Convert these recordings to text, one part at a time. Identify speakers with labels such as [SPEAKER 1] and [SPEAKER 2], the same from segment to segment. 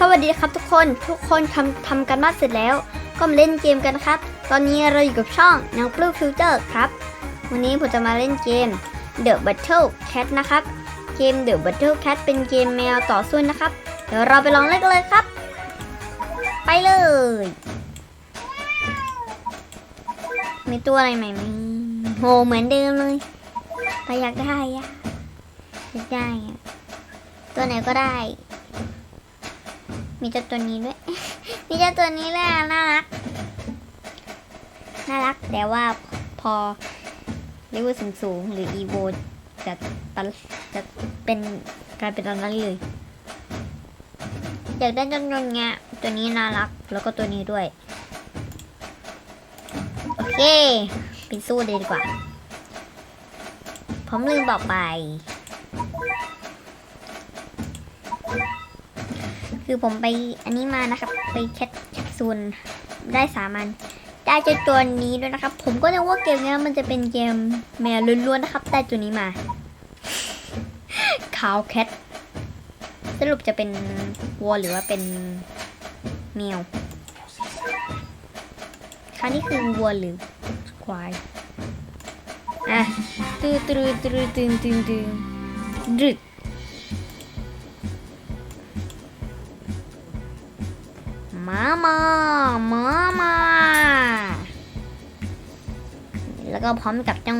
[SPEAKER 1] สวัสดีครับทุกคนทุกคนทำทำกันบ้านเสร็จแล้ว ก็มาเล่นเกมกันครับ ตอนนี้เราอยู่กับช่องน้องปลื้มฟิวเจอร์ครับ วันนี้ผมจะมาเล่นเกม The Battle Cat นะครับ เกม The Battle Cat เป็นเกมแมวต่อสู้นะครับ เดี๋ยวเราไปลองเล่นกันเลยครับ ไปเลย มีตัวอะไรใหม่ไหมโหเหมือนเดิมเลยไปอยากได้อะอยากได้ ตัวไหนก็ได้ มีเจ้าตัวนี้ด้วย มีเจ้าตัวนี้เลยน่ารัก น่ารัก แต่ว่าพอรีวิวสูงๆหรืออีโวจะตันจะเป็นกลายเป็นตอนนั้นเลย อยากได้เจำนวนเงี้ตัวนี้น่ารัก แล้วก็ตัวนี้ด้วย โอเคไปสู้เลยดีกว่าผมลืมบอกไป คือผมไปอันนี้มานะครับ ไปแคทซูลได้สามันได้เจอตัวนี้ด้วยนะครับ ผมก็นึกว่าเกมนี้มันจะเป็นเกมแมวล้วนๆนะครับได้ตัวนี้มาคาวแคทสรุปจะเป็นวัวหรือว่าเป็นแมวครั้นี้คือวัวหรือควายอะตื้อตื้อตื้อตึงตึงตึงดึก มามามามาแล้วก็พร้อมกับเจ้า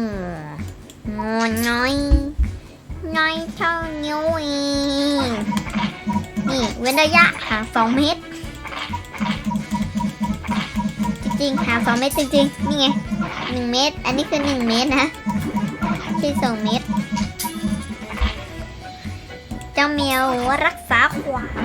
[SPEAKER 1] งอนน้อยน้อยเท่านิ้วเองนี่เว้นระยะห่างสองเมตร จริงๆห่างสองเมตรจริงๆ นี่ไงหนึ่งเมตร อันนี้คือหนึ่งเมตรนะที่สองเมตร เจ้าเมียวรักษาขวาม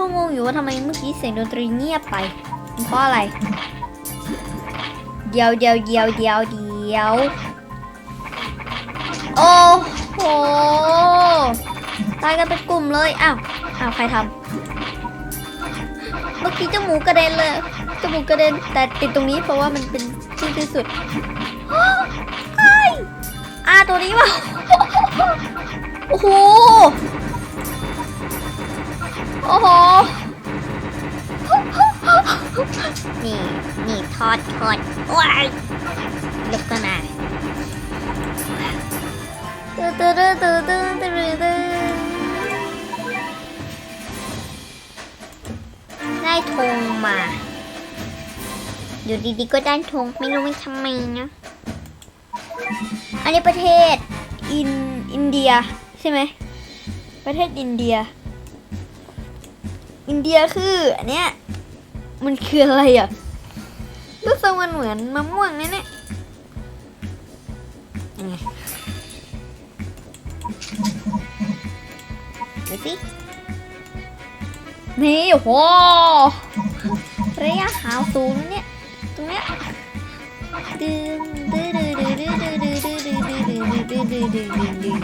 [SPEAKER 1] ก็งงอยู่ว่าทำไมเมื่อกี้เสียงดนตรีเงียบไปเพราะอะไร เดียวเดียวเดียวเดียวเดียว โอ้โห ตายกันเป็นกลุ่มเลย อ้าว อ้าว ใครทำ เมื่อกี้เจ้าหมูกระเด็นเลย เจ้าหมูกระเด็น แต่ติดตรงนี้เพราะว่ามันเป็นที่ที่สุดไอ้อาตัวนี้ว่ะโอ้โห โอ้โห นี่ นี่ทอดทอดว้ายลุกกันนะตื้อตื้อตื้อตื้อตื้อตื้อตื้อได้ธงมา อยู่ดีๆก็ได้ธงไม่รู้ไม่ทำไมนะ อันนี้ประเทศอินอินเดียใช่ไหม ประเทศอินเดีย อินเดียคืออันเนี้ยมันคืออะไรอะรูปทรงมันเหมือนมะม่วงเนี่ยเนี่ยดูสินี่โอ้โหระยะหาวสูงเนี่ยตรงเนี้ยดึงดึงดึงดึงดึงดึงดึงดึงดึงดึงดึงดึงดึงดึงดึง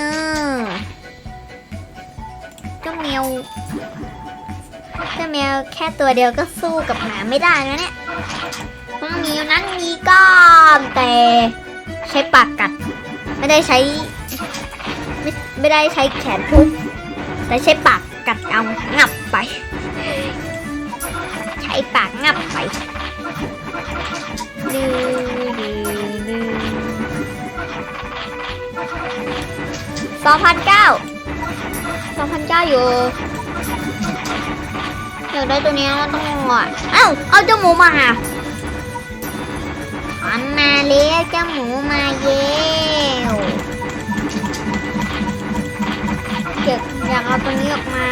[SPEAKER 1] มีตรงนี้นะเจ้าแมวเจ้าแมวแค่ตัวเดียวก็สู้กับหมาไม่ได้นะเนี่ยน้องแมวนั้นมีกล้ามแต่ใช้ปากกัด ไม่ได้ใช้ ไม่ไม่ได้ใช้แขนทุบแต่ใช้ปากกัดเอางับไป ใช้ปากงับไปดื้อดื้ สองพันเก้าสองพันเก้าอยู่อยากได้ตัวนี้แล้วต้องงอดเอ้าเอาเจ้าหมูมาอันมาเลี้ยเจ้าหมูมาเยวเก็บอยากเอาตัวนี้ออกมา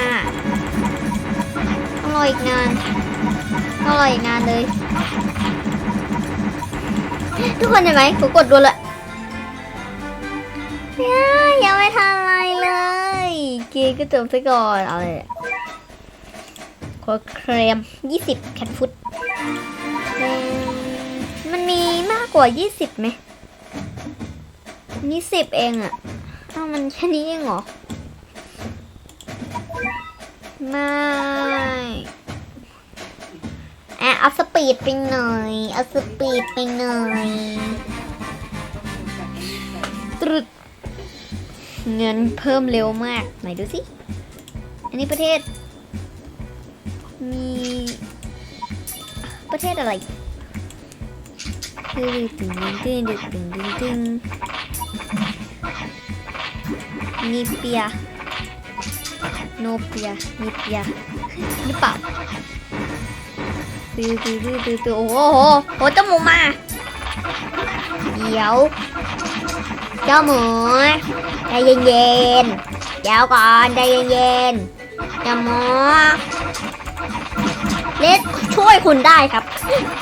[SPEAKER 1] ต้องรออีกนานต้องรออีกนานเลย ทุกคนเห็นไหมผมกดดูเลยเนี่ยยังไม่ทำอะไรเลย กีก็จบซะก่อนเอาเลยขอเครม20แคทฟุตเอิ่มมันมีมากกว่า20ไหมนี่สิบเองอะอ้าวมันแค่นี้เองเหรอ ไม่อะเอาสปีดไปหน่อย เอาสปีดไปหน่อย เงินเพิ่มเร็วมาก ไหนดูสิ อันนี้ประเทศ มีประเทศอะไรตึงตึงตึงตึงตึงตึงตึงนิเปีย โนเปีย นิเปียหรือเปล่าตือตือตือตือตือโอ้โหโอ้โหจมูกมา เดี๋ยวเจ้าหมู ใจเย็นๆ เดี๋ยวก่อนใจเย็นๆเจ้าหมูเลสช่วยคุณได้ครับ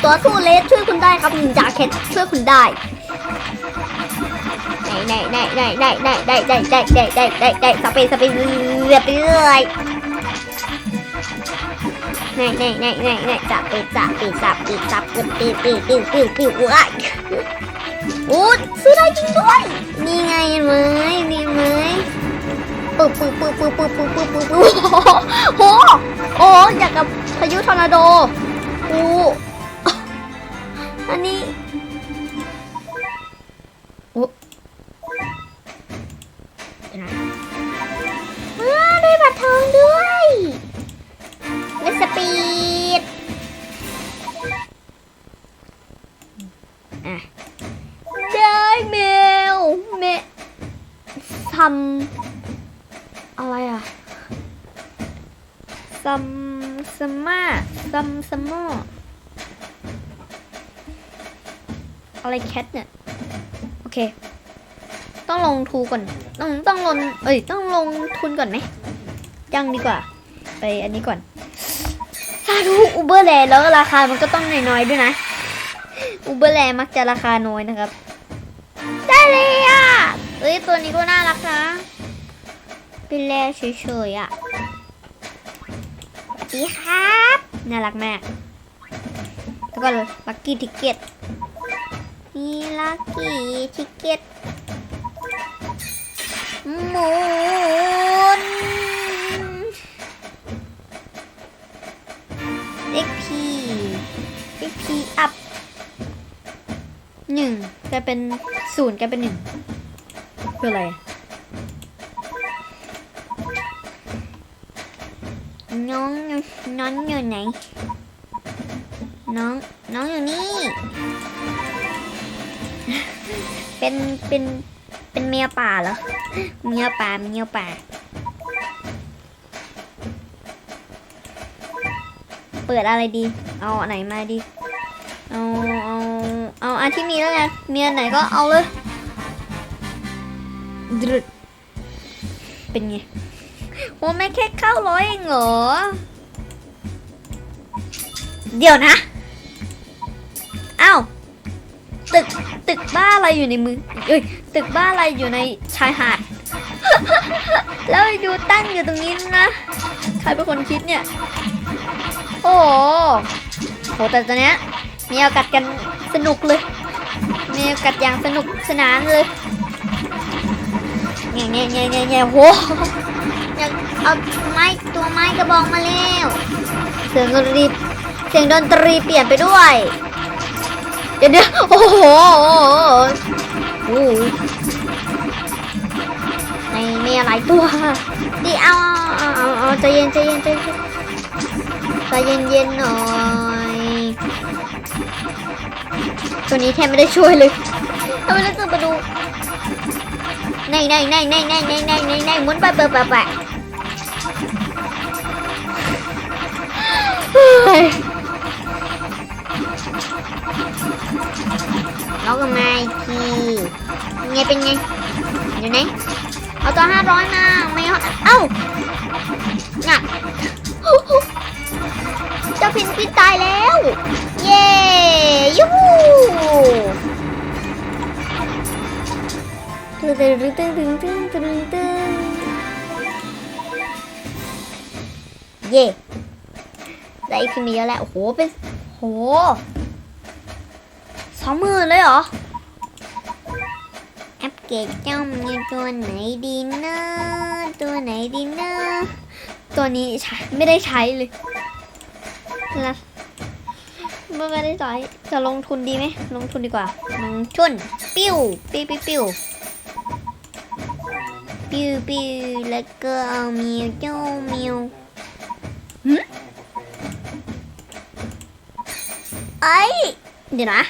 [SPEAKER 1] ตัวสู้เลสช่วยคุณได้ครับนินจาแคทช่วยคุณได้ไหนไหนไหนไหนไหนไหนไหนไหนไหนไหนไหนไหนไหนสเปซสเปซเรื่อยไปเรื่อยไหนไหนไหนไหนไหนจับปีจับปีจับปีจับปีปีปีปีปีปีว้ายโอ้ซื้อได้จริงด้วยนี่ไงไหมดีไหมปึ๊บปึ๊บปึ๊บปึ๊บปึ๊บปึ๊บปึ๊บปึ๊บปึ๊บโอ้โหโอ้อยากกับพายุทอร์นาโดอู้อันนี้ อะไรแคทเนี่ย โอเค ต้องลงทูก่อน ต้องต้องลงเอ้ยต้องลงทุนก่อนไหมยังดีกว่า ไปอันนี้ก่อนถ้ารู้อูเบอร์แลแล้วราคามันก็ต้องน้อยๆด้วยนะอูเบอร์แลมักจะราคาน้อยนะครับ ได้เลยอะเอ้ยตัวนี้ก็น่ารักนะเป็นแลเฉยๆอะดีครับ น่ารักมาก แล้วก็ลยลักกี้ทิกเก็ต มีลักกี้ทิกเก็ตหมุน XP XP อัพหนึ่งกลายเป็นศูนย์กลายเป็นหนึ่งคืออะไรน้องน้องอยู่ไหน น้อง น้องอยู่นี่ เป็นเป็นเป็นเมียป่าเหรอเมียป่าเมียป่า เปิดอะไรดี เอาอันไหนมาดีเอาเอาเอาอันที่มีแล้วกันเมียไหนก็เอาเลยดรึดเป็นไงโอ้ไม่แค่เข้าร้อยเองเหรอ เดี๋ยวนะ อ้าว ตึกตึกบ้าอะไรอยู่ในมือเอ้ยตึกบ้าอะไรอยู่ในชายหาด แล้วอยู่ตั้งอยู่ตรงนี้นะใครเป็นคนคิดเนี่ย โอ้โหโหแต่ตอนเนี้ยมีเอากัดกันสนุกเลย มีเอากัดอย่างสนุกสนานเลยแง่แง่แง่แง่แง่โหอยากเอาไม้ตัวไม้กระบองมาแล้วเสียงดนตรีเสียงดนตรีเปลี่ยนไปด้วย เดี๋ยวเดี๋ยวโอ้โหโอ้โหในมีอะไรตัวดิเอาเอาเอาเอาใจเย็นใจเย็นใจเย็นใจเย็นเย็นหน่อยตัวนี้แทบไม่ได้ช่วยเลยทำไมรู้สึกมาดูในในในในในในในในในหมุนไปไปไปไป เฮ้ยเราก็มาอีกทีไงเป็นไงอยู่ไหนเอาตัวห้าร้อยมาไม่เอาเอ้าน่ะเจ้าพินพินตายแล้ว เย้ยูฮูตึงตึงตึงตึงตึงตึงเย่ได้ขึ้นมาเยอะแล้วโอ้โหเป็นโห องหมื่นเลยเหรอ อัปเกรดเจ้ามีตัวไหนดีนะตัวไหนดีนะตัวนี้ใช้ไม่ได้ใช้เลยนะไม่ได้ใช้จะลงทุนดีไหมลงทุนดีกว่าลงทุนปิ้วปิ้วปิ้วปิ้วปิ้วปิ้วแล้วก็เอามีวเจ้ามียวหึไอ้ยเดี๋ยวนะ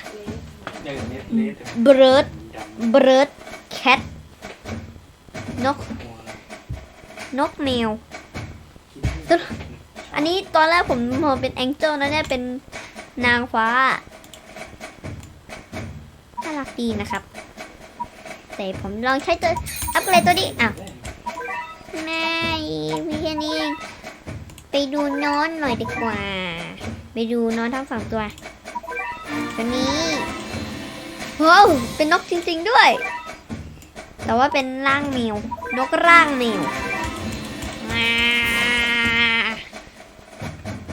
[SPEAKER 2] เออเน็ตเน็ต
[SPEAKER 1] เบิร์ด
[SPEAKER 2] จำ
[SPEAKER 1] เบิร์ดแคทนก
[SPEAKER 2] หัวน
[SPEAKER 1] กแมว
[SPEAKER 2] คิด
[SPEAKER 1] อันนี้ตอนแรกผมมองเป็นแองเจิลนะเนี่ยเป็นนางฟ้าน่ารักดีนะครับ แต่ผมลองใช้ตัวอัปเกรดตัวนี้อะ แม่พี่แค่นี้เองไปดูนอนหน่อยดีกว่า ไปดูนอนทั้งสองตัว ตัวนี้ ว้าวเป็นนกจริง ๆด้วย แต่ว่าเป็นร่างแมวนกร่างมวว้า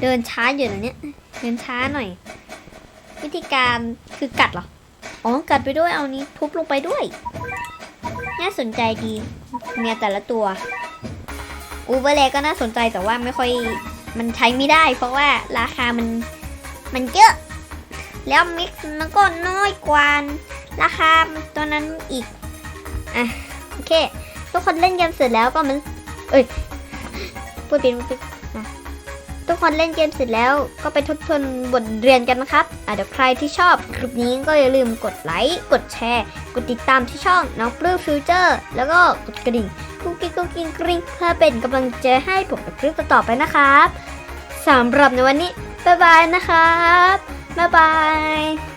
[SPEAKER 1] เดินช้าอยู่นะเนี่ยเดินช้าหน่อย วิธีการคือกัดเหรออ๋อกัดไปด้วยเอานี้ทุบลงไปด้วย น่าสนใจดีเมียแต่ละตัวอูเบอร์เลก็น่าสนใจแต่ว่าไม่ค่อยมันใช้ไม่ได้ เพราะว่าราคามันมันเยอะ แล้วมิกซ์มันก็น้อยกว่าราคาตัวนั้นอีก อะ โอเค ทุกคนเล่นเกมเสร็จแล้วก็มัน เอ้ยพูดผิดพูดผิดอะทุกคนเล่นเกมเสร็จแล้วก็ไปทบทวนบทเรียนกันนะครับอะเดี๋ยวใครที่ชอบคลิปนี้ก็อย่าลืมกดไลค์ กดแชร์ กดติดตามที่ช่องน้องปลื้มฟิวเจอร์ แล้วก็กดกระดิ่งกุ๊กกิ๊กกุ๊กกิ๊กกริ๊งเพื่อเป็นกำลังใจให้ผมกับคลิปต่อไปนะครับสำหรับในวันนี้ บ๊ายบายนะครับ บ๊ายบาย